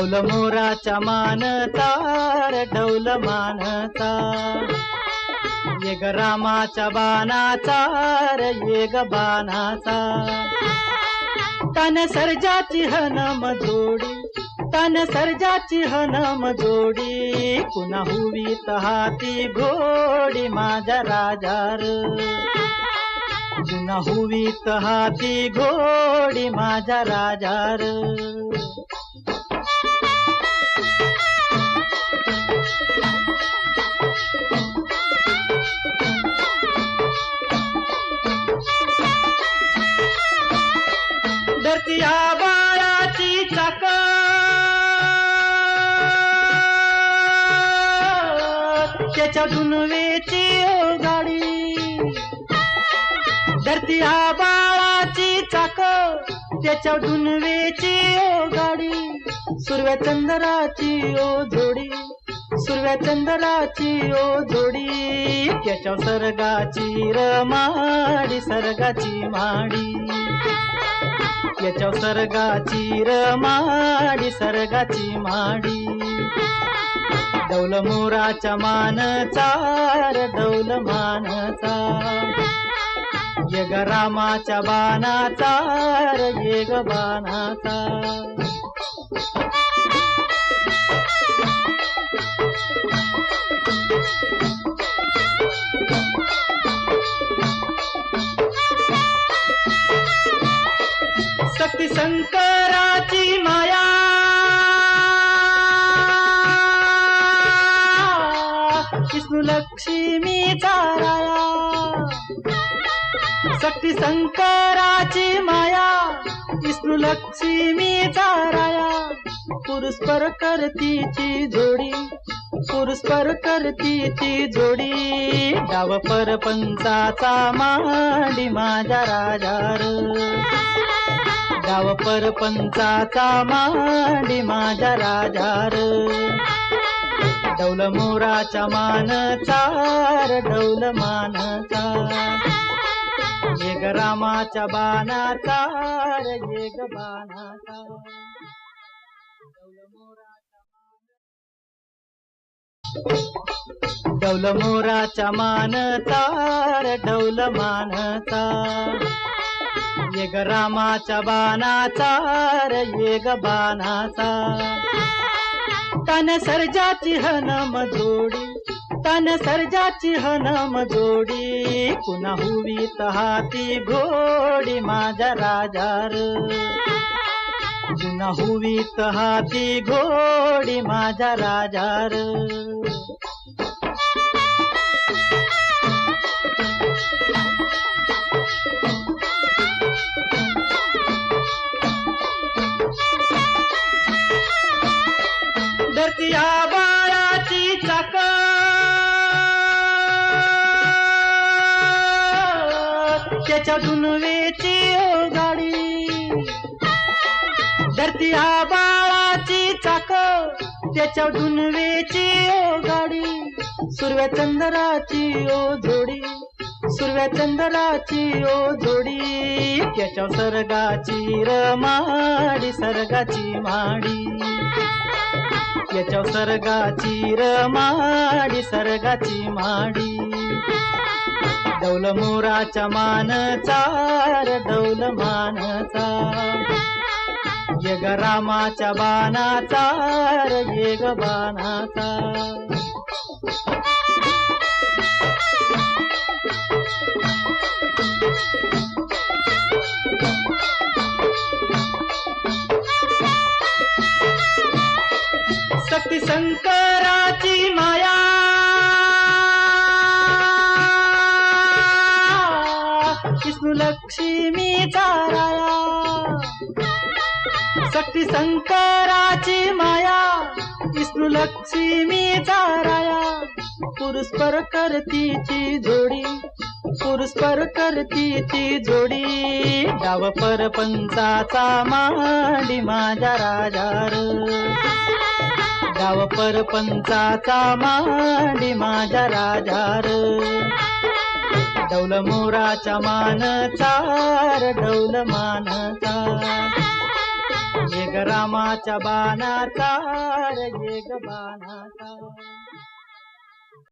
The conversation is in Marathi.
डौल मोराच्या मानता डौल मानता. ये रामाचा रामाच्या बाणाचा र ये ग बाणाचा. तन सर्जाची हनम जोडी तन सर्जाची हनम जोडी पुन्हा हुवी तहाती घोडी माझ्या राजार. पुन्हा हुवी तहाती घोडी माझ्या राजार. या बाळाची चाक त्याच्या दुनवेची गाडी धरती आबाळाची चाक त्याच्या दुनवेची ओ गाडी सुरव्या चंद्राची ओ जोडी. सुरव्या चंद्राची ओ जोडी. त्याच्या सरगाची रमाडी सरगाची माडी. याच्या सर्गाची रमाडी सर्गाची माडी. डौल मोराच्या मानचार दौल डौल मानचा यग रामाच्या बानाचार र येग बाणाचा शक्ती शंकराची माया. विष्णू लक्ष्मीचा राया शक्ती शंकराची माया. विष्णू लक्ष्मीचा राया पुरुषपर करतीची जोडी. पुरुषपर करतीची जोडी. डाव परपंचाचा मांडी माझ्या राजार गाव परपंचाचा मांडी माझ्या राजार. डौल मोराचा मानचा र डौल मानचा येग रामाच्या बाणाचा र येग बाणाचा. डौल मोराचा डौल डौल मानता ये ग रामाच्या बाणाचा र ये ग बाणाचा. तन सर्जाची हनम जोडी तन सर्जाची हनम जोडी पुन्हा हुवी हाती घोडी माझ्या राजार. पुन्हा हुवीत हाती घोडी माझ्या राजार. या बाळाची चाक त्याच्या दुनवेची ओ गाडी धरती आबाळाची चाक त्याच्या दुनवेची ओ गाडी सुरव्या चंद्राची ओ जोडी. सुरव्या चंद्राची ओ जोडी. त्याच्या सर्गाची रमाडी सर्गाची माडी. याच्या र रमाडी सर्गाची माडी. डौल मोराच्या मानचार दौल डौल मानचा. यग रामाच्या बाणाचा र येग बाणाचा. शंकराची माया. विष्णू लक्ष्मीचा राया शक्ती शंकराची माया. विष्णू लक्ष्मीचा राया पुरुषपर करतीची जोडी. पुरुषपर करतीची जोडी. डाव परपंचाचा मांडी माझ्या राजार गाव परपंचाचा मांडी माझ्या राजार. डौल मोराचा मान चार डौल मान चार ग रामाच्या बाणाचा रे बाणाचा